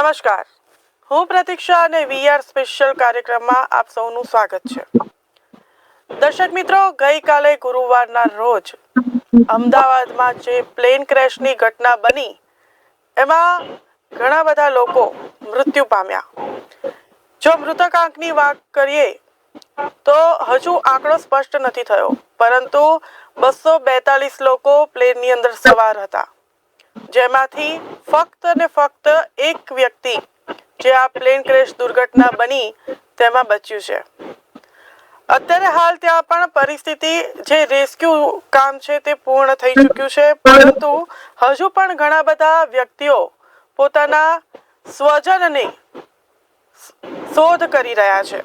નમસ્કાર. હું પ્રતીક્ષા અને વીઆર સ્પેશિયલ કાર્યક્રમમાં આપ સૌનું સ્વાગત છે. દર્શક મિત્રો, ગઈકાલે ગુરુવારના રોજ અમદાવાદમાં જે પ્લેન ક્રેશની ઘટના બની, એમાં ઘણા બધા લોકો મૃત્યુ પામ્યા. જો મૃતકાંકની વાત કરીએ, તો હજુ આંકડો સ્પષ્ટ નથી થયો, પરંતુ બસો બેતાલીસ લોકો પ્લેનની અંદર સવાર હતા. જેમાંથી ફક્ત ને ફક્ત એક વ્યક્તિ જે આ પ્લેન ક્રેશ દુર્ઘટના બની તેમાં બચ્યું છે. અત્યારે હાલ ત્યાં પણ પરિસ્થિતિ જે રેસ્ક્યુ કામ છે તે પૂર્ણ થઈ ચૂક્યું છે, પરંતુ હજુ પણ ઘણા બધા વ્યક્તિઓ પોતાના સ્વજનની શોધ કરી રહ્યા છે.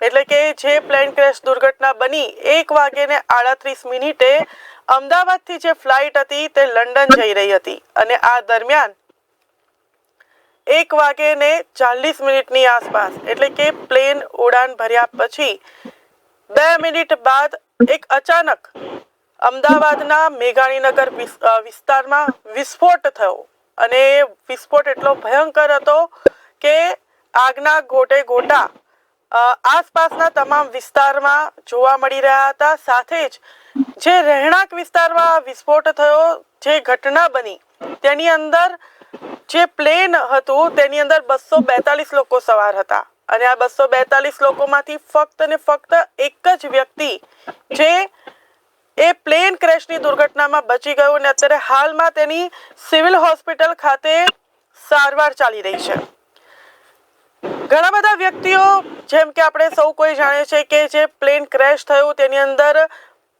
એટલે કે જે પ્લેન ક્રેશ દુર્ઘટના બની, એક વાગ્યે ને આડત્રીસ મિનિટે અમદાવાદથી જે ફ્લાઇટ હતી તે લંડન જઈ રહી હતી અને આ દરમિયાન એક વાગે ને ચાલીસ મિનિટની આસપાસ એટલે કે પ્લેન ઉડાન ભર્યા પછી બે મિનિટ બાદ એક અચાનક અમદાવાદના મેઘાણીનગર વિસ્તારમાં વિસ્ફોટ થયો. અને વિસ્ફોટ એટલો ભયંકર હતો કે આગના ગોટે ગોટા આસપાસના તમામ વિસ્તારમાં જોવા મળી રહ્યા હતા. સાથે જ જે રહેણાંક વિસ્તારમાં વિસ્ફોટ થયો, જે ઘટના બની, તેની અંદર જે પ્લેન હતું, તેની અંદર બસો બેતાલીસ લોકો સવાર હતા. અને આ બસો બેતાલીસ લોકોમાંથી ફક્ત ને ફક્ત એક જ વ્યક્તિ જે એ પ્લેન ક્રેશની દુર્ઘટનામાં બચી ગયો અને અત્યારે હાલમાં તેની સિવિલ હોસ્પિટલ ખાતે સારવાર ચાલી રહી છે. ઘણા બધા વ્યક્તિઓ, જેમ કે આપણે સૌ કોઈ જાણે છે કે જે પ્લેન ક્રેશ થયું, તેની અંદર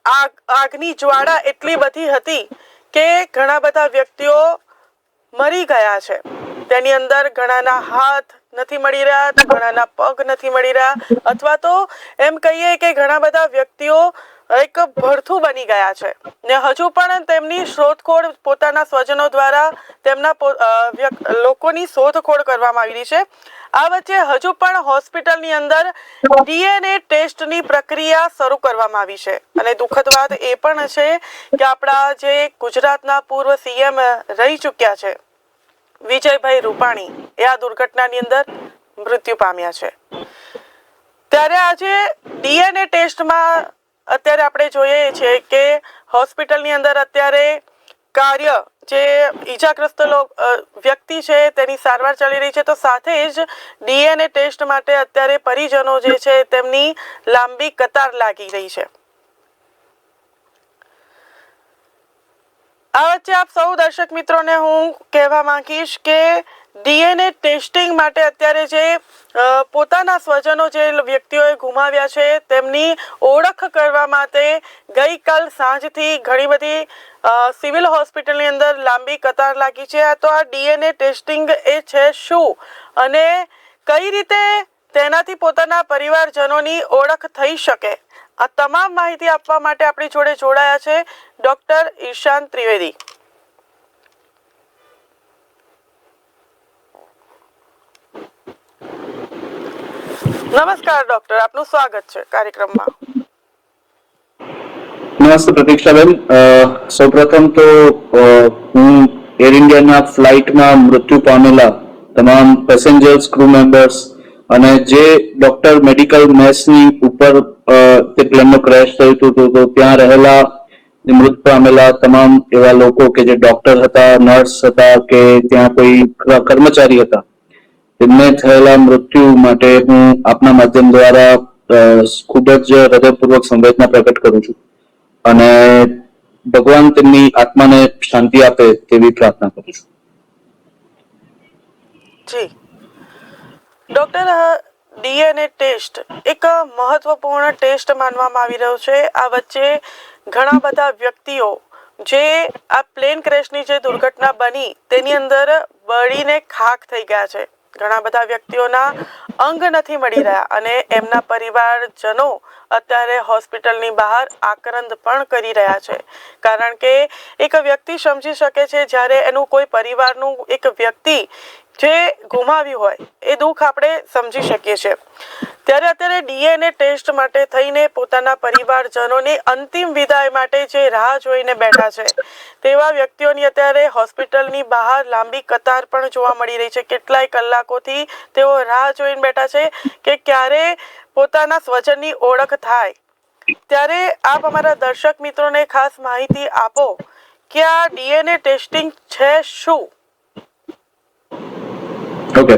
આગ, આગની જ્વાળા એટલી બધી હતી કે ઘણા બધા વ્યક્તિઓ મરી ગયા છે. તેની અંદર ઘણાના હાથ નથી મળી રહ્યા, ઘણાના પગ નથી મળી રહ્યા, અથવા તો એમ કહીએ કે ઘણા બધા વ્યક્તિઓ એક ભડથું બની ગયા છે. ને હજુ પણ તેમની શોધખોળ પોતાના સ્વજનો દ્વારા તેમના લોકોની શોધખોળ કરવામાં આવી રહી છે. આ વચ્ચે હજુ પણ હોસ્પિટલની અંદર ડીએનએ ટેસ્ટની પ્રક્રિયા શરૂ કરવામાં આવી છે. અને દુઃખદ વાત એ પણ છે કે આપણા જે ગુજરાતના પૂર્વ સીએમ રહી ચૂક્યા છે, વિજયભાઈ રૂપાણી. એ આ દુર્ઘટનાની અંદર મૃત્યુ પામ્યા છે. ત્યારે આજે ડીએનએ ટેસ્ટમાં અત્યારે આપણે જોઈએ છે કે હોસ્પિટલની અંદર અત્યારે કાર્ય જે ઈજાગ્રસ્ત વ્યક્તિ છે તેની સારવાર ચાલી રહી છે. તો સાથે જ ડીએનએ ટેસ્ટ માટે અત્યારે પરિજનો જે છે તેમની લાંબી કતાર લાગી રહી છે. આ વચ્ચે આપ સૌ દર્શક મિત્રોને હું કહેવા માંગીશ કે ડીએનએ ટેસ્ટિંગ માટે અત્યારે જે પોતાના સ્વજનો જે વ્યક્તિઓએ ગુમાવ્યા છે, તેમની ઓળખ કરવા માટે ગઈકાલ સાંજથી ઘણી બધી સિવિલ હોસ્પિટલની અંદર લાંબી કતાર લાગી છે. તો આ ડીએનએ ટેસ્ટિંગ એ છે શું? અને કઈ રીતે તેનાથી પોતાના પરિવારજનોની ઓળખ થઈ શકે? આ તમામ માહિતી આપવા માટે આપણી જોડે જોડાયા છે ડોક્ટર ઈશાન ત્રિવેદી. નમસ્કાર, ડોક્ટર. આપનું સ્વાગત છે કાર્યક્રમમાં. નમસ્તે, પ્રતીક્ષાબેન. સૌપ્રથમ તો હું એર ઇન્ડિયાના ફ્લાઇટમાં મૃત્યુ પામેલા તમામ પેસેન્જર્સ ક્રૂ મેમ્બર્સ અને જે ડોક્ટર મેડિકલ મેસની ઉપર તે પ્લેનનો ક્રેશ થયું હતું, તો ત્યાં રહેલા મૃત પામેલા તમામ એવા લોકો કે જે ડોક્ટર હતા, નર્સ હતા કે ત્યાં કોઈ કર્મચારી હતા તેમને થયેલા મૃત્યુ માટે હું આપના માધ્યમ દ્વારા ખૂબ જ હૃદયપૂર્વક સંવેદના પ્રકટ કરું છું. અને ભગવાન તેમની આત્માને શાંતિ આપે તેવી પ્રાર્થના કરું છું. જી. ડોક્ટર ડીએનએ ટેસ્ટ એક મહત્વપૂર્ણ ટેસ્ટ માનવામાં આવી રહ્યો છે. આ વચ્ચે ઘણા બધા વ્યક્તિઓ જે આ પ્લેન ક્રેશની જે દુર્ઘટના બની તેની અંદર બળીને ખાખ થઈ ગયા છે. ઘણા બધા વ્યક્તિઓના અંગ નથી મળી રહ્યા અને એમના પરિવારજનો અત્યારે હોસ્પિટલની બહાર આક્રંદ પણ કરી રહ્યા છે. કારણ કે એક વ્યક્તિ સમજી શકે છે જ્યારે એનું કોઈ પરિવારનું એક વ્યક્તિ જે ગુમાવ્યું હોય એ દુઃખ આપણે સમજી શકીએ છીએ. ત્યારે અત્યારે ડીએનએ ટેસ્ટ માટે થઈને પોતાના પરિવારજનોની અંતિમ વિદાય માટે જે રાહ જોઈને બેઠા છે, તેવા વ્યક્તિઓની અત્યારે હોસ્પિટલની બહાર લાંબી કતાર પણ જોવા મળી રહી છે. કેટલાય કલાકોથી તેઓ રાહ જોઈને બેઠા છે કે ક્યારે પોતાના સ્વજનની ઓળખ થાય. ત્યારે આપ અમારા દર્શક મિત્રોને ખાસ માહિતી આપો કે આ ડીએનએ ટેસ્ટિંગ છે શું? ઓકે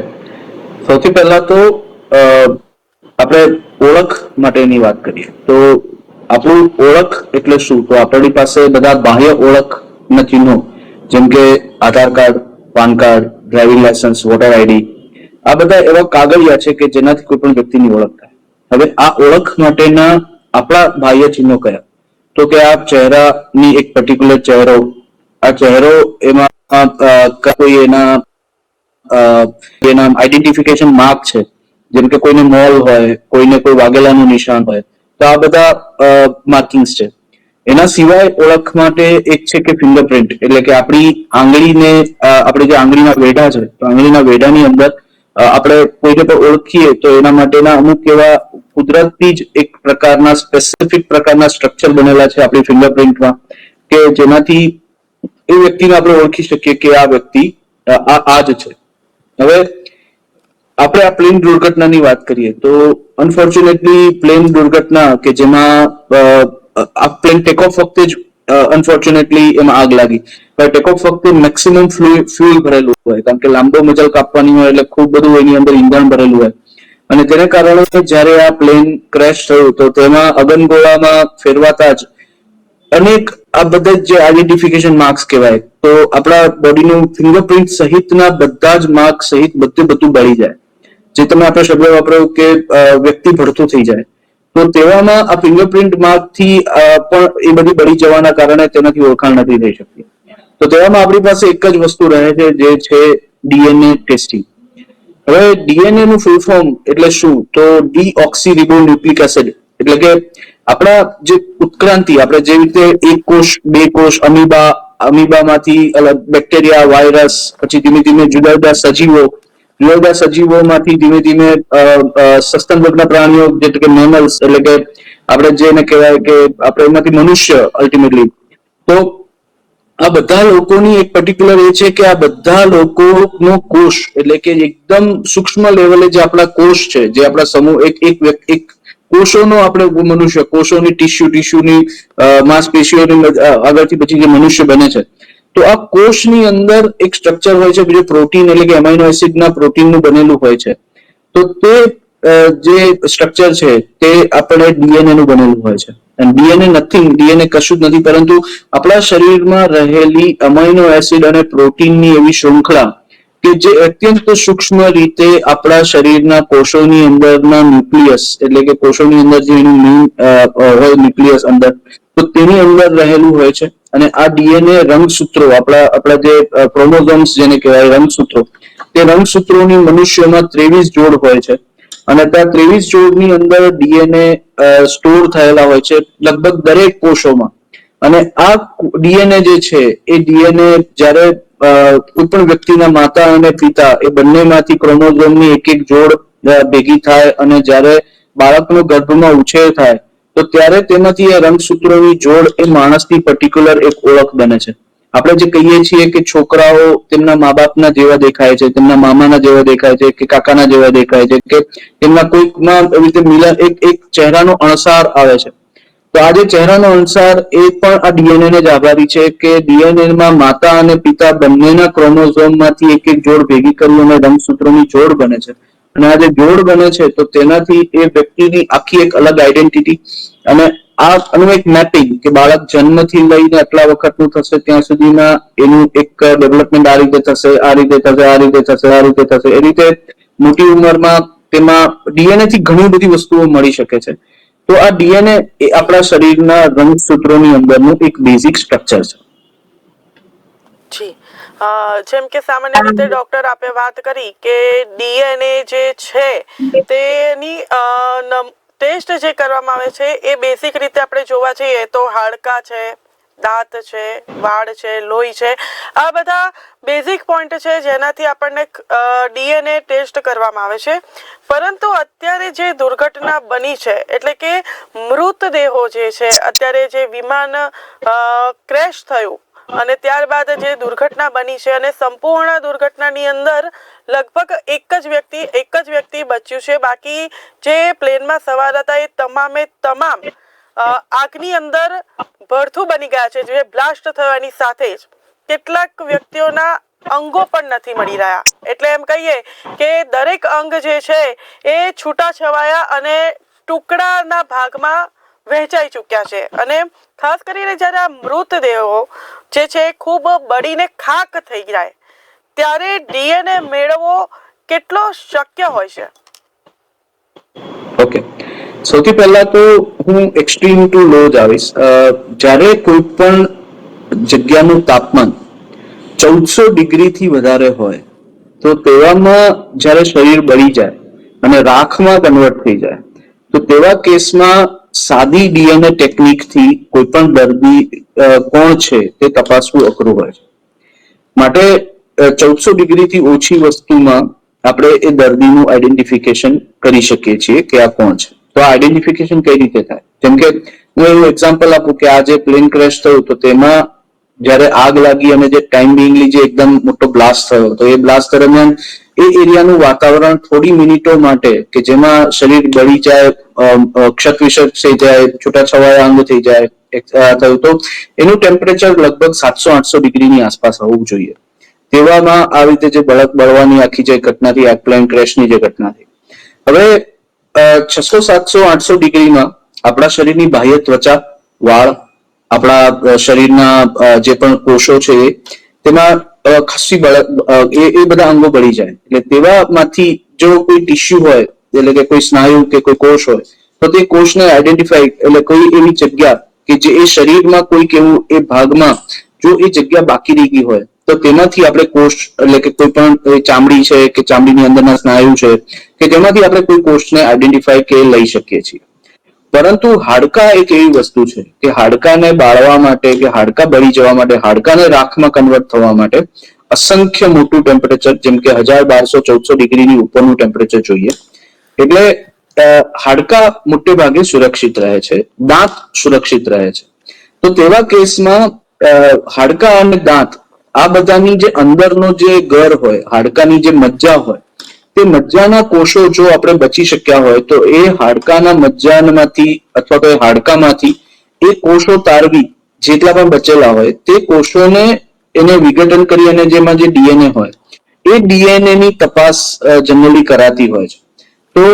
સૌથી પહેલા તો આપણે ઓળખ માટેની વાત કરીએ. તો આપણું ઓળખ એટલે શું? તો આપણી પાસે બધા બાહ્ય ઓળખના ચિહ્નો જેમ કે Aadhaar card, PAN card, driving licence voter ID આ બધા એવા કાગળિયા છે કે જેનાથી કોઈ પણ વ્યક્તિની ઓળખ થાય. હવે આ ઓળખ માટેના આપણા બાહ્ય ચિહ્નો કયા? તો કે આ ચહેરાની એક પર્ટિક્યુલર ચહેરો, આ ચહેરો એમાં કોઈ એના એના આઈડેન્ટિફિકેશન માર્ક છે, જેમ કે કોઈને મોલ હોય, કોઈને કોઈ વાગેલાનું નિશાન હોય, તો આ બધા માર્કિંગ્સ છે. એના સિવાય ઓળખ માટે એક છે કે ફિંગરપ્રિન્ટ એટલે કે આપણી આંગળીને આપણે જે આંગળીના વેઢા છે, તો આંગળીના વેઢાની અંદર આપણે કોઈને પણ ઓળખીએ, તો એના માટેના અમુક એવા કુદરતી જ એક પ્રકારના સ્પેસિફિક પ્રકારના સ્ટ્રક્ચર બનેલા છે આપણી ફિંગરપ્રિન્ટમાં કે જેનાથી એ વ્યક્તિને આપણે ઓળખી શકીએ કે આ વ્યક્તિ આ આ જ છે. હવે આપણે આ પ્લેન દુર્ઘટનાની વાત કરીએ તો અનફોર્ચ્યુનેટલી પ્લેન દુર્ઘટના કે જેમાં આ પ્લેન ટેકઓફ વખતે જ અનફોર્ચ્યુનેટલી એમાં આગ લાગી. ટેક ઓફ વખતે મેક્સિમમ ફ્યુલ ભરેલું હોય. કારણ કે લાંબો મજલ કાપવાની હોય એટલે ખૂબ બધું એની અંદર ઈંધણ ભરેલું હોય. અને તેને કારણે જ્યારે આ પ્લેન ક્રેશ થયું તો તેમાં અગનગોળામાં ફેરવાતા જ અનેક આ બધા જ આઈડેન્ટિફિકેશન માર્ક્સ કહેવાય, તો આપણા બોડીનું ફિંગરપ્રિન્ટ સહિતના બધા જ માર્ક સહિત બધું બધું બળી જાય. જે તમે આપણે શબ્દ વાપર્યો કે વ્યક્તિ ભરતું થઈ જાય. તો તેવામાં આ ફિંગરપ્રિન્ટ માર્કથી પણ એ બધી બળી જવાના કારણે તેનાથી ઓળખાણ નથી થઈ શકતી. તો તેવામાં આપણી પાસે એક જ વસ્તુ રહે છે, જે છે ડીએનએ ટેસ્ટિંગ. હવે ડીએનએ નું ફૂલ ફોર્મ એટલે શું? તો ડી ઓક્સી ન્યુક્લિક એસિડ. એટલે કે આપણા જે ઉત્ક્રાંતિ, આપણે જે રીતે એક કોષ, બે કોષ, અમીબા, અમીબામાંથી અલગ બેક્ટેરિયા, વાયરસ, પછી ધીમે ધીમે જુદા જુદા સજીવો જુદા જુદા સજીવોમાંથી ધીમે ધીમે સસ્તન વર્ગના પ્રાણીઓ એટલે કે મેમલ્સ એટલે કે આપણે જેને કહેવાય કે આપણે એમાંથી મનુષ્ય અલ્ટિમેટલી તો આ બધા લોકોની એક પર્ટિક્યુલર એ છે કે આ બધા લોકોનો કોષ, એટલે કે એકદમ સૂક્ષ્મ લેવલે જે આપણા કોષ છે, જે આપણા સમૂહ, એક એક એક કોષોનો આપણે મનુષ્ય, કોષોની ટીસ્યુ ટીસ્યુની માંસપેશીઓની આગળથી પછી જે મનુષ્ય બને છે. તો આ કોષની અંદર એક સ્ટ્રક્ચર હોય છે જે પ્રોટીન એટલે કે એમાઇનો એસિડના પ્રોટીનનું બનેલું હોય છે. તો તે જે સ્ટ્રક્ચર છે, તે આપણે ડીએનએ નું બનેલું હોય છે. અને ડીએનએ નથિંગ ડીએનએ કશું જ નથી, પરંતુ આપણા શરીરમાં રહેલી અમાઇનો એસિડ અને પ્રોટીનની એવી શૃંખલા કે જે અત્યંત સૂક્ષ્મ રીતે આપણા શરીરના કોષોની અંદરના ન્યુક્લિયસ એટલે કે કોષોની અંદર જે એનું અ, હોય ન્યુક્લિયસ અંદર તો તેની અંદર રહેલું હોય છે. અને આ ડીએનએ રંગસૂત્રો આપણા આપણા જે ક્રોમોઝોમ્સ જેને કહેવાય રંગસૂત્રો તે રંગસૂત્રોની મનુષ્યમાં ત્રેવીસ જોડ હોય છે. અને ત્યાં ત્રેવીસ જોડની અંદર ડીએનએ સ્ટોર થયેલા હોય છે લગભગ દરેક કોષોમાં. અને આ ડીએનએ જે છે એ ડીએનએ જ્યારે કોઈ પણ વ્યક્તિના માતા અને પિતા એ બંનેમાંથી ક્રોમોઝોમની એક એક જોડ ભેગી થાય અને જ્યારે બાળકનો ગર્ભમાં ઉછેર થાય, તો ત્યારે તેમાંથી એ રંગસૂત્રોની જોડ એ માણસની પર્ટિક્યુલર એક ઓળખ બને છે. આપણે જે કહીએ છીએ કે છોકરાઓ તેમના મા બાપના જેવા દેખાય છે, તેમના મામાના જેવા દેખાય છે, કે કાકાના જેવા દેખાય છે, કે તેમના કોઈકમાં એવી રીતે મિલન, એક એક ચહેરાનો અણસાર આવે છે. તો આ જે ચહેરાનો અનુસાર એ પણ આ ડીએનએ ને જ આભારી છે કે ડીએનએ માં માતા અને પિતા બંનેના ક્રોમોઝોમમાંથી એક એક જોડ ભેગી કરી અને રંગસૂત્રોની જોડ બને છે. અને આ જે જોડ બને છે, તો તેનાથી એ વ્યક્તિની આખી એક અલગ આઈડેન્ટિટી અને આ આનું એક મેપિંગ કે બાળક જન્મથી લઈને આટલા વખતનું થશે, ત્યાં સુધીમાં એનું એક ડેવલપમેન્ટ આ રીતે થશે, આ રીતે થશે, આ રીતે થશે, આ રીતે થશે. એ રીતે મોટી ઉંમરમાં તેમાં ડીએનએ થી ઘણી બધી વસ્તુઓ મળી શકે છે. તો આ ડીએનએ એ આપણા શરીરના રંગસૂત્રોની અંદરનું એક બેઝિક સ્ટ્રક્ચર છે. જેમ કે સામાન્ય રીતે ડોક્ટર આપે વાત કરી કે ડીએનએ જે છે તેની ટેસ્ટ જે કરવામાં આવે છે એ બેસિક રીતે આપણે જોવા જઈએ તો હાડકા છે દાંત છે, વાળ છે, લોહી છે, આ બધા બેઝિક પોઈન્ટ છે જેનાથી આપણને ડીએનએ ટેસ્ટ કરવામાં આવે છે. પરંતુ અત્યારે જે દુર્ઘટના બની છે, એટલે કે મૃતદેહો જે છે, અત્યારે જે વિમાન ક્રેશ થયું અને ત્યારબાદ જે દુર્ઘટના બની છે અને સંપૂર્ણ દુર્ઘટનાની અંદર લગભગ એક જ વ્યક્તિ, એક જ વ્યક્તિ બચ્યું છે. બાકી જે પ્લેનમાં સવાર હતા એ તમામે તમામ આગની અંદર ભડથું બની ગયા છે, જે બ્લાસ્ટ થવાની સાથે જ કેટલાક વ્યક્તિઓના અંગો પણ નથી મળી રહ્યા. એટલે એમ કહીએ કે દરેક અંગ જે છે, એ છૂટાછવાયા અને ટુકડાના ભાગમાં વહેંચાઈ ચૂક્યા છે. અને ખાસ કરીને જ્યારે આ મૃતદેહો જે છે ખૂબ બળીને ખાક થઈ જાય, ત્યારે ડીએનએ મેળવવો કેટલો શક્ય હોય છે? ઓકે. સૌથી પહેલા તો હું એક્સ્ટ્રીમ ટુ લો જ આવીશ. જ્યારે કોઈ પણ જગ્યાનું તાપમાન ચૌદસો ડિગ્રીથી વધારે હોય, તો તેવામાં જ્યારે શરીર બળી જાય અને રાખમાં કન્વર્ટ થઈ જાય, તો તેવા કેસમાં સાદી ડીએનએ ટેકનિકથી કોઈ પણ દર્દી કોણ છે તે તપાસવું અઘરું હોય છે. માટે ચૌદસો ડિગ્રીથી ઓછી વસ્તુમાં આપણે એ દર્દીનું આઈડેન્ટિફિકેશન કરી શકીએ છીએ કે આ કોણ છે. તો આ આઈડેન્ટિફિકેશન કઈ રીતે થાય? જેમ કે હું એવું એક્ઝામ્પલ આપું કે આ જે પ્લેન ક્રેશ થયું તો તેમાં જ્યારે આગ લાગી અને જે ટાઈમ બિંગલી જે એકદમ મોટો બ્લાસ્ટ થયો, તો એ બ્લાસ્ટ દરમિયાન એ એરિયાનું વાતાવરણ થોડી મિનિટો માટે કે જેમાં શરીર બળી જાય ક્ષત વિક્ષત થઈ જાય, છૂટાછવાયા અંગ થઈ જાય થયું તો એનું ટેમ્પરેચર લગભગ સાતસો, આઠસો ડિગ્રીની આસપાસ હોવું જોઈએ. તેવામાં આ રીતે જે બળક બળવાની આખી જે ઘટના થઈ પ્લેન ક્રેશની જે ઘટના થઈ હવે છસો સાતસો આઠસો ડિગ્રીમાં આપણા શરીરની બાહ્ય ત્વચા, વાળ, આપણા શરીરના જે પણ કોષો છે તેમાં ખસી બળ એ એ બધા અંગો બળી જાય. એટલે તેવામાંથી જો કોઈ ટીસ્યુ હોય, એટલે કે કોઈ સ્નાયુ કે કોઈ કોષ હોય, તો તે કોષને આઈડેન્ટિફાઈ એટલે કોઈ એવી જગ્યા કે જે એ શરીરમાં કોઈક એવું એ ભાગમાં જો એ જગ્યા બાકી રહી ગઈ હોય, તો તેમાંથી આપણે કોષ, એટલે કે કોઈ પણ ચામડી છે કે ચામડીની અંદરના સ્નાયુ છે, કે જેમાંથી આપણે કોઈ કોષને આઈડેન્ટિફાઈ કે લઈ શકીએ છીએ. પરંતુ હાડકા એક એવી વસ્તુ છે કે હાડકાને બાળવા માટે કે હાડકા બળી જવા માટે, હાડકાને રાખમાં કન્વર્ટ થવા માટે અસંખ્ય મોટું ટેમ્પરેચર જેમ કે હજાર બારસો ચૌદસો ડિગ્રીની ઉપરનું ટેમ્પરેચર જોઈએ. એટલે હાડકા મોટે ભાગે સુરક્ષિત રહે છે, દાંત સુરક્ષિત રહે છે. તો તેવા કેસમાં હાડકા અને દાંત, આ બધાની જે અંદરનો જે ઘર હોય, હાડકાની જે મજ્જા હોય, તે મજ્જાના કોષો જો આપણે બચી શક્યા હોય, તો એ હાડકાના મજ્જામાંથી અથવા તો એ હાડકામાંથી એ કોષો તારવી જેટલા પણ બચેલા હોય, તે કોષોને એને વિઘટન કરી અને જેમાં જે ડીએનએ હોય, એ ડીએનએ ની તપાસ જનરલી કરાતી હોય છે. તો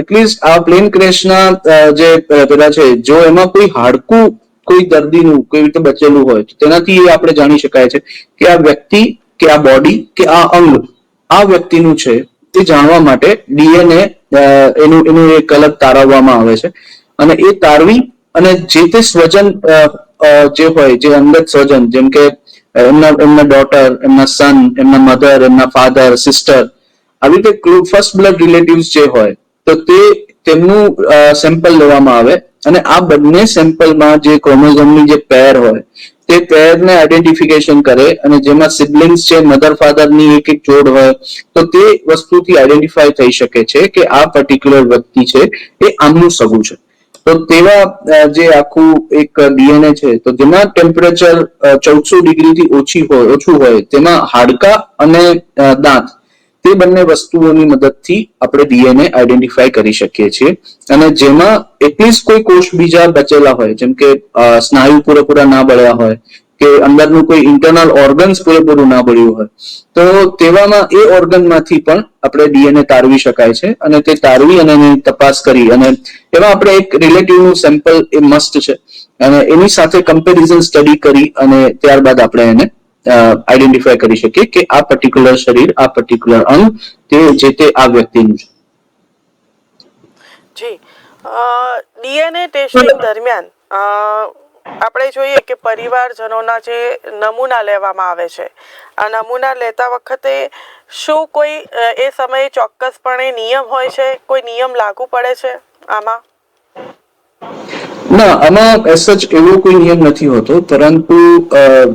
એટલીસ્ટ આ પ્લેન ક્રેશના જે પેલા છે, જો એમાં કોઈ હાડકું કોઈ દર્દીનું, કોઈ રીતે બચેલું હોય, તો તેનાથી એ આપણે જાણી શકાય છે કે આ વ્યક્તિ, કે આ બોડી કે આ અંગ, આ વ્યક્તિનું છે તે જાણવા માટે ડીએનએ એનું એનું એક અલગ તારવવામાં આવે છે. અને એ તારવી અને જે તે સ્વજન જે હોય, જે અંગત સ્વજન, જેમ કે એમના એમના ડોટર એમના સન એમના મધર એમના ફાધર સિસ્ટર આવી રીતે ફર્સ્ટ બ્લડ રિલેટિવ્સ જે હોય, તો તે તેમનું સેમ્પલ લેવામાં આવે અને આ બંને સેમ્પલમાં જે ક્રોમોઝોમની જે પેર હોય, તે પેરને આઈડેન્ટિફિકેશન કરે અને જેમાં સિબ્લિંગ્સ છે મધર ફાધરની એક એક જોડ હોય, તો તે વસ્તુથી આઈડેન્ટિફાય થઈ શકે છે કે આ પર્ટિક્યુલર વ્યક્તિ છે, એ આમનું સગું છે. તો તેવા જે આખું એક ડીએનએ છે, તો જેમાં ટેમ્પરેચર ચૌદસો ડિગ્રીથી ઓછી હોય, ઓછું હોય, તેમાં હાડકા અને દાંત તે બંને વસ્તુઓની મદદથી આપણે ડીએનએ આઈડેન્ટિફાય કરી શકીએ છીએ. અને જેમાં એટલીસ્ટ કોઈ કોષ બીજા બચેલા હોય, જેમ કે સ્નાયુ પૂરેપૂરા ના બળ્યા હોય, કે અંદરનું કોઈ ઇન્ટરનલ ઓર્ગન્સ પૂરેપૂરું ના બળ્યું હોય, તો તેવામાં એ ઓર્ગનમાંથી પણ આપણે ડીએનએ તારવી શકાય છે અને તે તારવી અને એની તપાસ કરી અને એમાં આપણે એક રિલેટિવનું સેમ્પલ એ મસ્ટ છે. અને એની સાથે કમ્પેરિઝન સ્ટડી કરી અને ત્યારબાદ આપણે એને આઈડેન્ટિફાઈ કરી શકીએ કે આ પર્ટિક્યુલર શરીર, આ પર્ટિક્યુલર અંગ તે જે તે આ વ્યક્તિનું છે. જી. ડીએનએ ટેસ્ટિંગ દરમિયાન આપણે જોઈએ કે પરિવારજનોના જે નમૂના લેવામાં આવે છે, આ નમૂના લેતા વખતે શું કોઈ એ સમયે ચોક્કસપણે નિયમ હોય છે? કોઈ નિયમ લાગુ પડે છે આમાં? ના, આમાં સચ એવો કોઈ નિયમ નથી હોતો, પરંતુ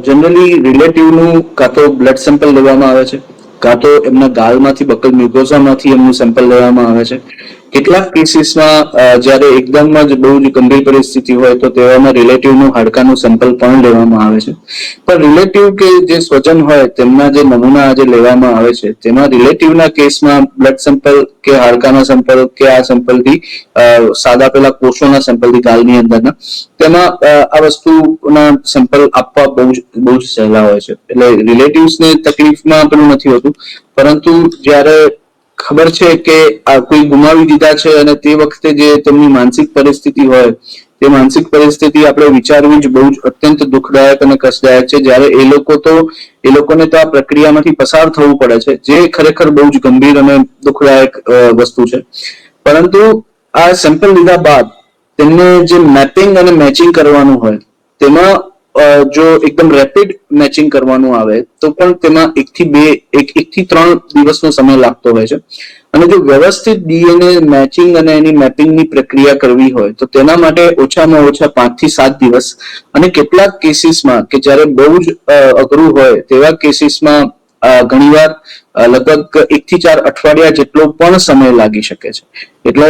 જનરલી રિલેટિવનું કાં તો બ્લડ સેમ્પલ લેવામાં આવે છે, કાં તો એમના ગાલમાંથી, બકલ મ્યુકોઝામાંથી એમનું સેમ્પલ લેવામાં આવે છે. કેટલાક કેસીસમાં જ્યારે એકદમ જ બહુ જ ગંભીર પરિસ્થિતિ હોય તો તેવામાં રિલેટિવનું હાડકાનું સેમ્પલ પણ લેવામાં આવે છે. પણ રિલેટિવ કે જે સ્વજન હોય, તેમના જે નમૂના જે લેવામાં આવે છે, તેમાં રિલેટિવના કેસમાં બ્લડ સેમ્પલ કે હાડકાના સેમ્પલ કે આ સેમ્પલથી સાદા પેલા કોષોના સેમ્પલથી ગાલની અંદરના, તેમાં આ વસ્તુના સેમ્પલ આપવા બહુ જ બહુ જ સહેલા હોય છે. એટલે રિલેટિવ્સને તકલીફમાં પેલું નથી હોતું, પરંતુ જ્યારે ખબર છે કે આ કોઈ ગુમાવી દીધા છે અને તે વખતે જે તેમની માનસિક પરિસ્થિતિ હોય, તે માનસિક પરિસ્થિતિ આપણે વિચારવી જ બહુ જ અત્યંત દુઃખદાયક અને કષ્ટદાયક છે. જ્યારે એ લોકો તો, એ લોકોને તો આ પ્રક્રિયામાંથી પસાર થવું પડે છે, જે ખરેખર બહુ જ ગંભીર અને દુઃખદાયક વસ્તુ છે. પરંતુ આ સેમ્પલ લીધા બાદ તેમને જે મેપિંગ અને મેચિંગ કરવાનું હોય, તેમાં જો એકદમ રેપિડ મેચિંગ કરવાનું આવે, તો પણ તેમાં એક થી બે, એક એક થી ત્રણ દિવસનો સમય લાગતો હોય છે. અને જો વ્યવસ્થિત ડીએનએ મેચિંગ અને એની મેપિંગની પ્રક્રિયા કરવી હોય, તો તેના માટે ઓછામાં ઓછા પાંચથી સાત દિવસ. અને કેટલાક કેસીસમાં કે જ્યારે બહુ જ અઘરું હોય, તેવા કેસીસમાં ઘણીવાર લગભગ એક થી ચાર અઠવાડિયા જેટલો પણ સમય લાગી શકે છે. એટલે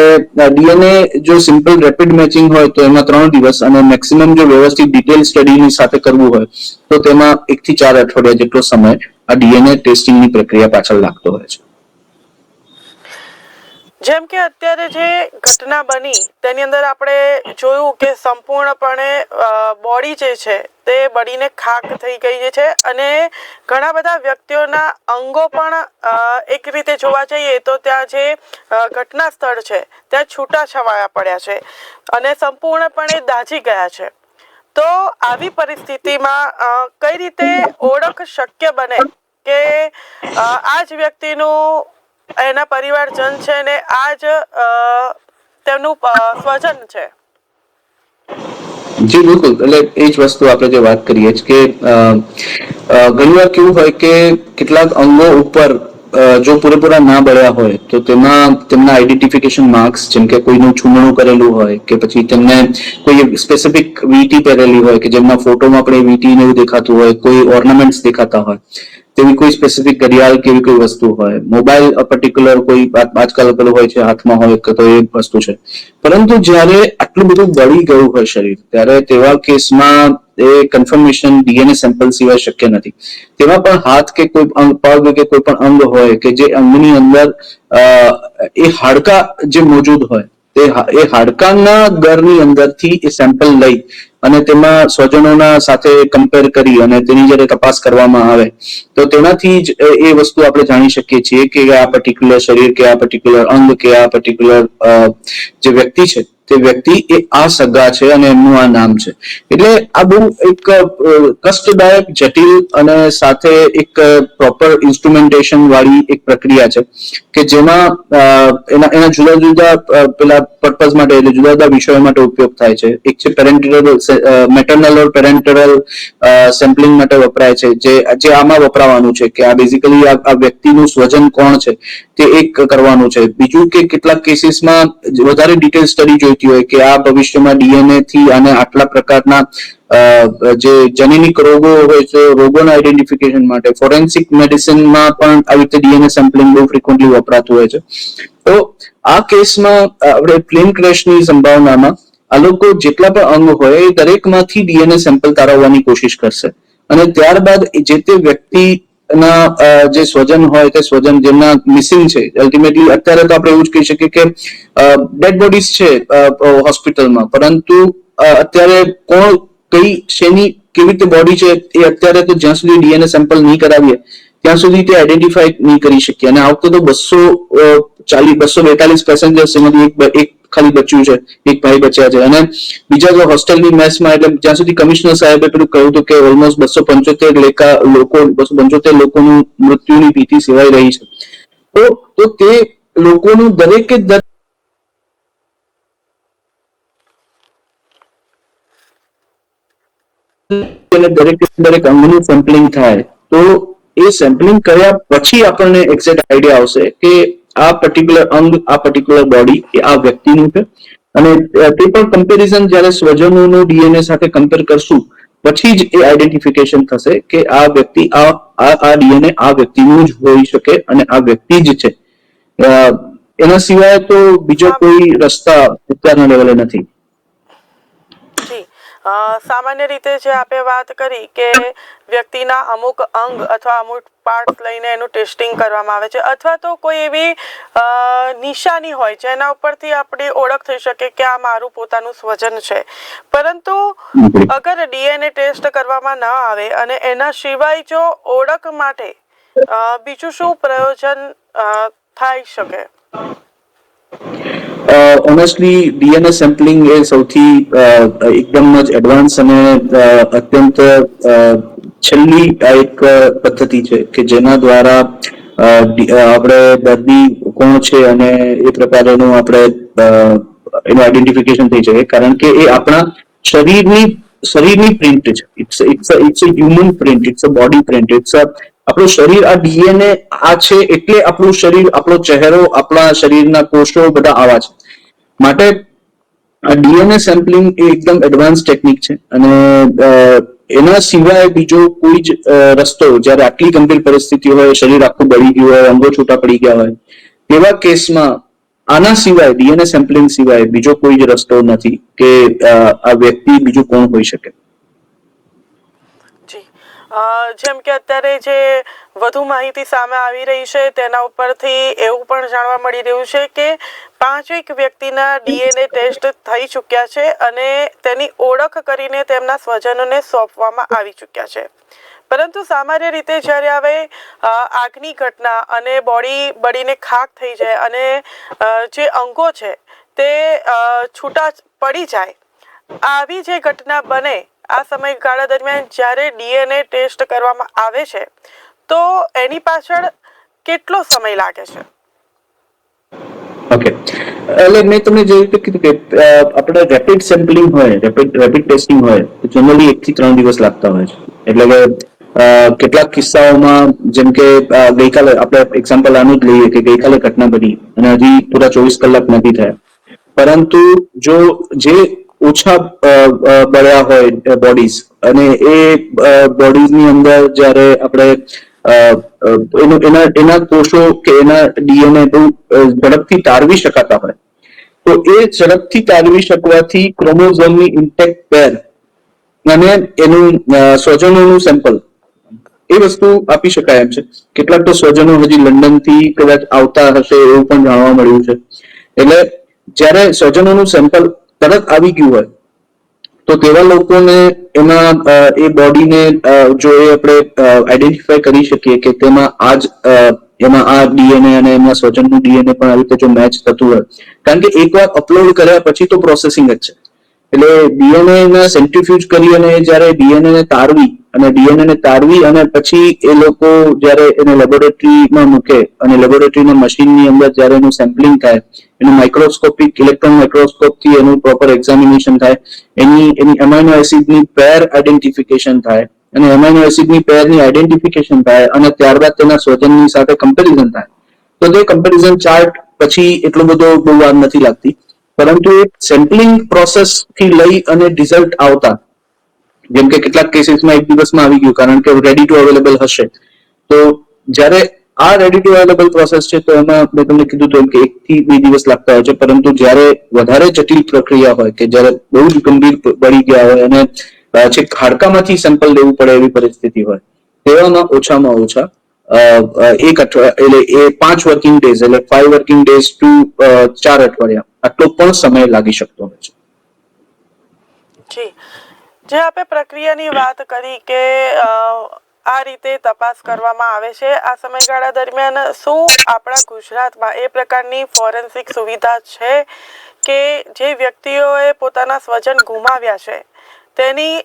ડીએનએ જો સિમ્પલ રેપિડ મેચિંગ હોય તો એમાં ત્રણ દિવસ અને મેક્સિમમ જો વ્યવસ્થિત ડિટેલ સ્ટડીની સાથે કરવું હોય તો તેમાં એક થી ચાર અઠવાડિયા જેટલો સમય આ ડીએનએ ટેસ્ટિંગની પ્રક્રિયા પાછળ લાગતો હોય છે. જેમ કે અત્યારે જે ઘટના બની, તેની અંદર આપણે જોયું કે સંપૂર્ણપણે બોડી જે છે, તે બળીને ખાક થઈ ગઈ છે અને ઘણા બધા વ્યક્તિઓના અંગો પણ એક રીતે જોવા જઈએ તો ત્યાં જે ઘટના સ્થળ છે, ત્યાં છૂટા છવાયા પડ્યા છે અને સંપૂર્ણપણે દાઝી ગયા છે. તો આવી પરિસ્થિતિમાં કઈ રીતે ઓળખ શક્ય બને કે આ જ વ્યક્તિનું એના પરિવારજન છે ને આ જ તેમનું સ્વજન છે. જી, બિલકુલ. એટલે એ જ વસ્તુ આપણે જે વાત કરીએ છીએ કે ઘણીવાર કેવું હોય કે કેટલાક અંગો ઉપર જો પૂરેપૂરા ના બળ્યા હોય, તો તેમાં, તેમના આઈડેન્ટિફિકેશન માર્ક્સ જેમ કે કોઈનું છૂમણું કરેલું હોય, કે પછી તેમને કોઈ સ્પેસિફિક વીટી પહેરેલી હોય, કે જેમના ફોટોમાં આપણે વીટી ને એવું દેખાતું હોય, કોઈ ઓર્નામેન્ટ્સ દેખાતા હોય તેવી કોઈ સ્પેસિફિક ઘડિયાળ કે એવી કોઈ વસ્તુ હોય? મોબાઈલ પર્ટિક્યુલર કોઈ આજકાલ પેલું હોય છે, હાથમાં હોય તો એ વસ્તુ છે. પરંતુ જ્યારે આટલું બધું બળી ગયું હોય શરીર, ત્યારે તેવા કેસમાં એ કન્ફર્મેશન ડીએનએ સેમ્પલ સિવાય શક્ય નથી. તેમાં પણ હાથ કે કોઈ અંગ, પગ કે કોઈ પણ અંગ હોય કે જે અંગની અંદર એ હાડકા જે મોજૂદ હોય એ હાડકાના દરની અંદરથી એ સેમ્પલ લઈ અને તેમાં સ્વજનોના સાથે કમ્પેર કરી અને તેની જ્યારે તપાસ કરવામાં આવે, તો તેનાથી જ એ વસ્તુ આપણે જાણી શકીએ છીએ કે આ પર્ટિક્યુલર શરીર, કે આ પર્ટિક્યુલર અંગ, કે આ પર્ટિક્યુલર જે વ્યક્તિ છે તે વ્યક્તિ એ આ સગા છે અને એમનું આ નામ છે. એટલે આ બહુ એક કષ્ટદાયક, જટિલ અને સાથે એક પ્રોપર ઇન્સ્ટ્રુમેન્ટેશન વાળી એક પ્રક્રિયા છે કે જેમાં એના એના જુદા જુદા પેલા પર્પઝ માટે એટલે જુદા જુદા વિષયો માટે ઉપયોગ થાય છે. એક છે પેરેન્ટરલ મેટર્નલ ઓર પેરેન્ટરલ સેમ્પલિંગ માટે વપરાય છે. જે જે આમાં વપરાવાનું છે કે આ બેઝિકલી આ વ્યક્તિનું સ્વજન કોણ છે તે એક કરવાનું છે. બીજું કે કેટલાક કેસીસમાં વધારે ડિટેલ સ્ટડી જોઈતી હોય કે આ ભવિષ્યમાં ડીએનએ થી અને આટલા પ્રકારના જે જનીનિક રોગો હોય છે, રોગોના આઈડેન્ટિફિકેશન માટે ફોરેન્સિક મેડિસિનમાં પણ આવી રીતે ડીએનએ સેમ્પલિંગ બહુ ફ્રિકવન્ટલી વપરાતું હોય છે. તો આ કેસમાં આપણે પ્લેન ક્રેશની સંભાવનામાં આ લોકો જેટલા પણ અંગ હોય એ દરેકમાંથી ડીએનએ સેમ્પલ તારવવાની કોશિશ કરશે. અને ત્યારબાદ જે તે વ્યક્તિના અ, જે સ્વજન હોય તે સ્વજન જેમના મિસિંગ છે અલ્ટિમેટલી અત્યારે તો આપણે એવું જ કહી શકીએ કે ડેડ બોડીઝ છે હોસ્પિટલમાં પરંતુ અત્યારે કોણ કઈ શેની કેવી રીતે બોડી છે એ અત્યારે તો જ્યાં સુધી ડીએનએ સેમ્પલ નહીં કરાવીએ ત્યાં સુધી તે આઈડેન્ટિફાઈ નહીં કરી શકીએ. અને આ વખતે તો બસો ચાલીસ બસો બેતાલીસ પેસેન્જર્સ એમાંથી એક એક ખાલી બચ્યું છે, એક ભાઈ બચ્યા છે. અને બીજા જો હોસ્ટેલની મેસમાં એટલે જ્યાં સુધી કમિશનર સાહેબે પેલું કહ્યું હતું કે ઓલમોસ્ટ બસો પંચોતેર લેખા લોકો, બસો પંચોતેર લોકોનું મૃત્યુની ભીતિ સેવાઈ રહી છે. તો તો તે લોકોનું દરેકે દરેક દરેક દરેક અંગનું સેમ્પલિંગ થાય. તો એ સેમ્પલિંગ કર્યા પછી આપણને એક્ઝેક્ટ આઈડિયા આવશે કે આ પર્ટિક્યુલર અંગ, આ પર્ટિક્યુલર બોડી એ આ વ્યક્તિનું છે. અને તે પણ કમ્પેરિઝન જ્યારે સ્વજનોનું ડીએનએ સાથે કમ્પેર કરશું, પછી જ એ આઈડેન્ટિફિકેશન થશે કે આ વ્યક્તિ આ આ ડીએનએ આ વ્યક્તિનું જ હોઈ શકે અને આ વ્યક્તિ જ છે. એના સિવાય તો બીજો કોઈ રસ્તા અત્યારના લેવલે નથી. સામાન્ય રીતે જે આપે વાત કરી કે વ્યક્તિના અમુક અંગ અથવા અમુક પાર્ટ લઈને એનું ટેસ્ટિંગ કરવામાં આવે છે અથવા તો કોઈ એવી નિશાની હોય જેના ઉપરથી આપણી ઓળખ થઈ શકે કે આ મારું પોતાનું સ્વજન છે. પરંતુ અગર ડીએનએ ટેસ્ટ કરવામાં ન આવે અને એના સિવાય જો ઓળખ માટે બીજું શું પ્રયોજન થઈ શકે? ઓનેસ્ટલી ડીએનએ સેમ્પલિંગ એ સૌથી એકદમ જ એડવાન્સ અને અત્યંત છેલ્લી આ એક પદ્ધતિ છે કે જેના દ્વારા આપણે દર્દી કોણ છે અને એ પ્રકારેનું આપણે એનું આઈડેન્ટિફિકેશન થઈ શકે કારણ કે એ આપણા શરીરની શરીરની પ્રિન્ટ છે. It's it's it's a human print it's a body print it's a આપણું શરીર, આ ડીએનએ આ છે એટલે આપણું શરીર, આપણો ચહેરો, આપણા શરીરના કોષો બધા આવા છે. માટે આ ડીએનએ સેમ્પલિંગ એ એકદમ એડવાન્સ ટેકનિક છે. અને એના સિવાય બીજો કોઈ જ રસ્તો, જ્યારે આટલી ગંભીર પરિસ્થિતિ હોય, શરીર આખું બળી ગયું હોય, અંગો છૂટા પડી ગયા હોય તેવા કેસમાં આના સિવાય, ડીએનએ સેમ્પલિંગ સિવાય બીજો કોઈ જ રસ્તો નથી કે આ વ્યક્તિ બીજું કોણ હોઈ શકે. જેમ કે અત્યારે જે વધુ માહિતી સામે આવી રહી છે, તેના ઉપરથી એવું પણ જાણવા મળી રહ્યું છે કે પાંચેક વ્યક્તિના ડીએનએ ટેસ્ટ થઈ ચૂક્યા છે અને તેની ઓળખ કરીને તેમના સ્વજનોને સોંપવામાં આવી ચૂક્યા છે. પરંતુ સામાન્ય રીતે જ્યારે આવે આગની ઘટના અને બોડી બળીને ખાક થઈ જાય અને જે અંગો છે તે છૂટા પડી જાય, આવી જે ઘટના બને આ સમયગાળા દરમિયાન જ્યારે ડીએનએ ટેસ્ટ કરવામાં આવે છે, તો એની પાછળ કેટલો સમય લાગે છે? ઓકે. એટલે મેં તમને જે રીતે કીધું કે આપણે રેપિડ સેમ્પલિંગ હોય રેપિડ રેપિડ ટેસ્ટિંગ હોય, તો જનરલી એક થી ત્રણ દિવસ લાગતા હોય છે. એટલે કે કેટલાક કિસ્સાઓમાં જેમ કે ગઈકાલે આપણે એક્ઝામ્પલ આનું જ લઈએ કે ગઈકાલે ઘટના બની અને હજી પૂરા ચોવીસ કલાક નથી થયા. પરંતુ જો જે ઓછા બળ્યા હોય બોડીઝ અને એ બોડીઝની અંદર જ્યારે આપણે એનું- એના કોષો કે એના ડીએનએ બહુ ઝડપથી તારવી શકાતા હોય. તો એ ઝડપથી તારવી શકવાથી ક્રોમોઝોમની ઇન્ટેક્ટ પેર અને એનું સ્વજનોનું સેમ્પલ એ વસ્તુ આપી શકાય એમ છે. કેટલાક તો સ્વજનો હજી લંડનથી કદાચ આવતા હશે એવું પણ જાણવા મળ્યું છે. એટલે જ્યારે સ્વજનોનું સેમ્પલ તરત આવી ગયું હોય. તો તેવા લોકોને એના એ બોડીને જો એ આપણે આઈડેન્ટિફાઈ કરી શકીએ કે તેમાં આજ એમાં આ ડીએનએ અને એમના સ્વજનનું ડીએનએ પણ આવી રીતે જો મેચ થતું હોય. કારણ કે એકવાર અપલોડ કર્યા પછી તો પ્રોસેસિંગ જ છે. એટલે ડીએનએ ને સેન્ટ્રીફ્યુજ કરી અને જ્યારે ડીએનએ ને તારવી, અને ડીએનએ ને તારવી અને પછી એ લોકો જ્યારે એને લેબોરેટરીમાં મૂકે અને લેબોરેટરીના મશીનની અંદર જ્યારે એનું સેમ્પલિંગ થાય એનું માઇક્રોસ્કોપિક ઇલેક્ટ્રોન માઇક્રોસ્કોપથી એનું પ્રોપર એક્ઝામિનેશન થાય. એની એની એમાઇનો એસિડની પેર આઈડેન્ટિફિકેશન થાય. અને એમાઇનો એસિડની પેરની આઈડેન્ટિફિકેશન થાય અને ત્યારબાદ તેના સ્વજનની સાથે કમ્પેરિઝન થાય. તો તે કમ્પેરિઝન ચાર્ટ પછી એટલો બધો બહુ વાર નથી લાગતી. પરંતુ એ સેમ્પલિંગ પ્રોસેસથી લઈ અને રિઝલ્ટ આવતા. જેમ કે કેટલાક કેસીસમાં એક દિવસમાં આવી ગયું, કારણ કે રેડી ટુ અવેલેબલ હશે. તો જ્યારે આ રેડી ટુ અવેલેબલ પ્રોસેસ છે, તો એમાં મેં તમને કીધું હતું કે એક થી બે દિવસ લાગતા હોય છે, પરંતુ જ્યારે વધારે જટિલ પ્રક્રિયા હોય કે જ્યારે બહુ જ ગંભીર બળી ગયા હોય અને છેક હાડકામાંથી સેમ્પલ લેવું પડે એવી પરિસ્થિતિ હોય તેવામાં ઓછામાં ઓછા એક અઠવાડિયા એટલે એ પાંચ વર્કિંગ ડેઝ એટલે ફાઈવ વર્કિંગ ડેઝ ટુ ચાર અઠવાડિયા, આટલો પણ સમય લાગી શકતો હોય છે. જી. આપણે પ્રક્રિયાની વાત કરી કે આ રીતે તપાસ કરવામાં આવે છે. આ સમયગાળા દરમિયાન શું આપણા ગુજરાતમાં એ પ્રકારની ફોરેન્સિક સુવિધા છે કે જે વ્યક્તિઓએ પોતાના સ્વજન ગુમાવ્યા છે? તેની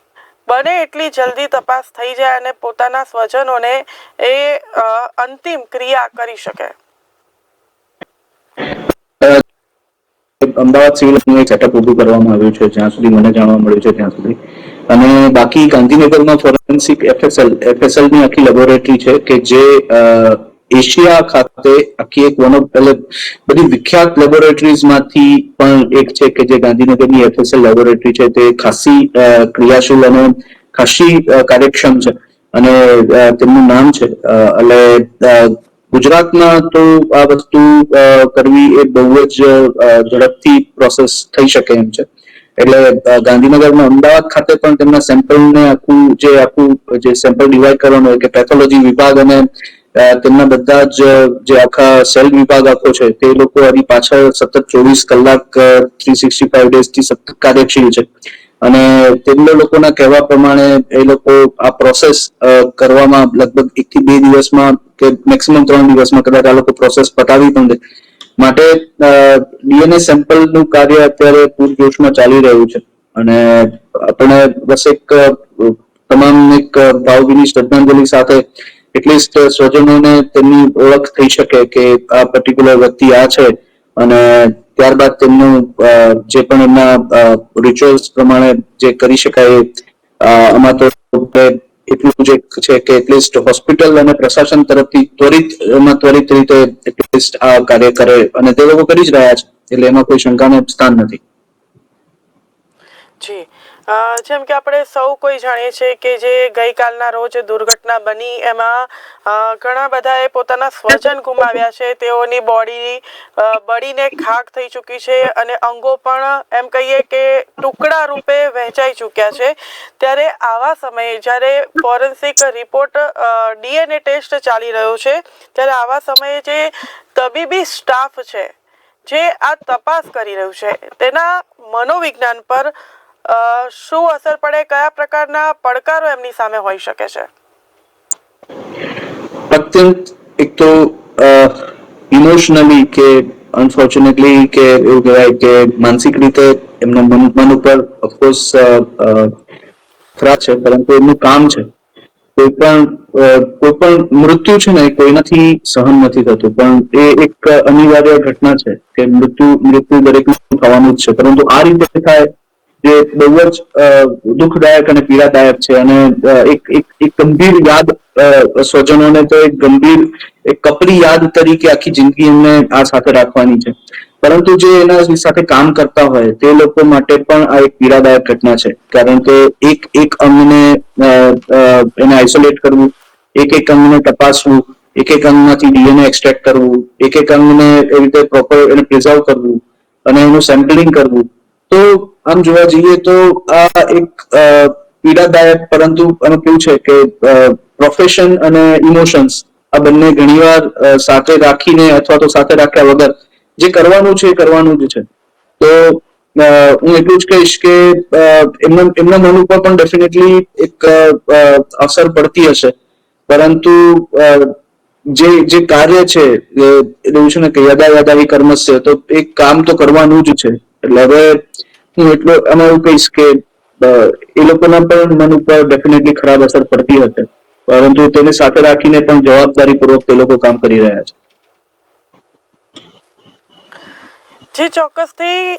બને એટલી જલ્દી તપાસ થઈ જાય અને પોતાના સ્વજનોને એ અંતિમ ક્રિયા કરી શકે. અમદાવાદ સિવિલ સેટઅપ ઊભું કરવામાં આવ્યું છે. જ્યાં સુધી મને જાણવા મળ્યું છે ત્યાં સુધી. અને બાકી ગાંધીનગરમાં ફોરેન્સિક એફએસએલ એફએસએલની આખી લેબોરેટરી છે કે જે એશિયા ખાતે આખી એક વન ઓફ એટલે બધી વિખ્યાત લેબોરેટરીઝમાંથી પણ એક છે કે જે ગાંધીનગરની એફએસએલ લેબોરેટરી છે તે ખાસી ક્રિયાશીલ અને ખાસી કાર્યક્ષમ છે. અને તેમનું નામ છે એટલે ગુજરાતમાં તો આ વસ્તુ કરવી એ બહુ જ ઝડપથી પ્રોસેસ થઈ શકે એમ છે. એટલે ગાંધીનગરમાં અમદાવાદ ખાતે પણ તેમના સેમ્પલને આખું જે આખું, જે સેમ્પલ ડિવાઈડ કરવાનું હોય કે પેથોલોજી વિભાગ અને તેમના બધા જ, જે આખા સેલ વિભાગ આખો છે, તે લોકો આની પાછળ સતત ચોવીસ કલાક થ્રી સિક્સટી ફાઈવ ડેઝથી સતત કાર્યશીલ છે. અને તેમના લોકોના કહેવા પ્રમાણે એ લોકો આ પ્રોસેસ કરવામાં લગભગ એક થી બે દિવસમાં કે મેક્સિમમ ત્રણ દિવસમાં કદાચ આ લોકો પ્રોસેસ પતાવી પણ દે. માટે ડીએનએ સેમ્પલનું કાર્ય અત્યારે પૂરજોશમાં ચાલી રહ્યું છે. અને આપણે બસ એક તમામ એક ભાવભીની શ્રદ્ધાંજલિ સાથે એટલીસ્ટ સ્વજનોને તેમની ઓળખ થઈ શકે કે આ પર્ટિક્યુલર વ્યક્તિ આ છે. અને ત્યારબાદ તેમનું જે પણ એમના રિચ્યુઅલ્સ પ્રમાણે જે કરી શકાય આમાં તો એટલું જે છે કે એટલીસ્ટ હોસ્પિટલ અને પ્રશાસન તરફથી ત્વરિત, એમાં ત્વરિત રીતે એટલીસ્ટ આ કાર્ય કરે અને તે લોકો કરી જ રહ્યા છે. એટલે એમાં કોઈ શંકાનું સ્થાન નથી. જી. જેમ કે આપણે સૌ કોઈ જાણીએ છીએ કે જે ગઈકાલના રોજ દુર્ઘટના બની, એમાં ઘણા બધાએ પોતાના સ્વજન ગુમાવ્યા છે. તેઓની બોડી બળીને ખાક થઈ ચૂકી છે અને અંગો પણ એમ કહીએ કે ટુકડા રૂપે વહેંચાઈ ચૂક્યા છે. ત્યારે આવા સમયે જ્યારે ફોરેન્સિક રિપોર્ટ ડીએનએ ટેસ્ટ ચાલી રહ્યો છે, ત્યારે આવા સમયે જે તબીબી સ્ટાફ છે, જે આ તપાસ કરી રહ્યું છે, તેના મનોવિજ્ઞાન પર શું અસર પડે? કયા પ્રકારના પડકારો એમની સામે હોઈ શકે છે? અત્યંત એક તો ઇમોશનલી કે અનફોર્ચ્યુનેટલી કે એવું કહેવાય કે માનસિક રીતે એમના મન મન ઉપર ઓફકોર્સ ખરાબ છે, પરંતુ એમનું કામ છે. કોઈ પણ કોઈ પણ મૃત્યુ છે ને કોઈનાથી સહન નથી થતું, પણ એ એક અનિવાર્ય ઘટના છે કે મૃત્યુ મૃત્યુ દરેકનું થવાનું જ છે. પરંતુ આ રીતે થાય જે બહુ જ દુઃખદાયક અને પીડાદાયક છે અને એક એક એક ગંભીર યાદ સ્વજનોને તો એક ગંભીર, એક કપરી યાદ તરીકે આખી જિંદગી એમને આ સાથે રાખવાની છે. પરંતુ જે એના સાથે કામ કરતા હોય, તે લોકો માટે પણ આ એક પીડાદાયક ઘટના છે. કારણ કે એક એક અંગને એને આઇસોલેટ કરવું, એક એક અંગને તપાસવું, એક એક અંગમાંથી ડીએનએ એક્સટ્રેક્ટ કરવું, એક એક અંગને એવી રીતે પ્રોપર એને પ્રિઝર્વ કરવું, અને એનું સેમ્પલિંગ કરવું તો આમ જોવા જઈએ તો આ એક પીડાદાયક, પરંતુ આનું કેવું છે કે પ્રોફેશન અને ઇમોશન્સ આ બંને ઘણીવાર સાથે રાખીને અથવા તો સાથે રાખ્યા વગર જે કરવાનું છે એ કરવાનું જ છે. તો હું એટલું જ કહીશ કે એમના મન ઉપર પણ ડેફિનેટલી એક અસર પડતી હશે. પરંતુ જે જે કાર્ય છે, એ, એવું છે ને કે યદા યદાવી છે તો એ કામ તો કરવાનું જ છે. એટલે હવે હું એટલો આમાં એવું કહીશ કે એ લોકોના પણ મન ઉપર ડેફિનેટલી ખરાબ અસર પડતી હશે. પરંતુ તેને સાથે રાખીને પણ જવાબદારી પૂર્વક તે લોકો કામ કરી રહ્યા છે. જી, ચોક્કસથી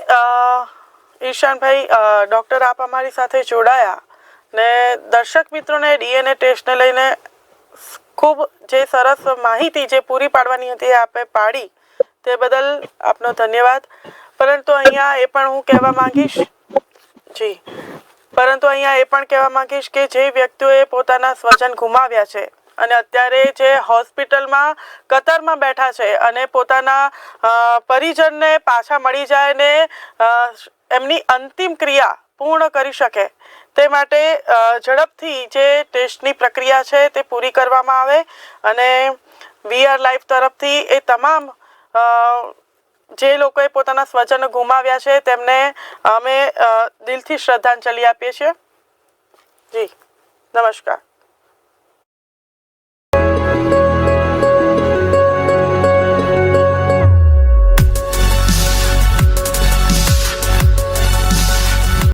ઈશાનભાઈ ડોક્ટર આપ અમારી સાથે જોડાયા ને દર્શક મિત્રોને ડીએનએ ટેસ્ટને લઈને ખૂબ જે સરસ માહિતી જે પૂરી પાડવાની હતી આપે પાડી તે બદલ આપનો ધન્યવાદ. પરંતુ અહીંયા એ પણ હું કહેવા માંગીશ, જી, પરંતુ અહીંયા એ પણ કહેવા માંગીશ કે જે વ્યક્તિઓએ પોતાના સ્વજન ગુમાવ્યા છે અને અત્યારે જે હોસ્પિટલમાં, કતારમાં બેઠા છે અને પોતાના પરિજનને પાછા મળી જાય ને એમની અંતિમ ક્રિયા પૂર્ણ કરી શકે, તે માટે ઝડપથી જે ટેસ્ટની પ્રક્રિયા છે તે પૂરી કરવામાં આવે અને વીઆર લાઈફ તરફથી એ તમામ જે લોકોએ પોતાના સ્વજનો ગુમાવ્યા છે તેમને અમે દિલથી શ્રદ્ધાંજલિ આપીએ છીએ. જી નમસ્કાર.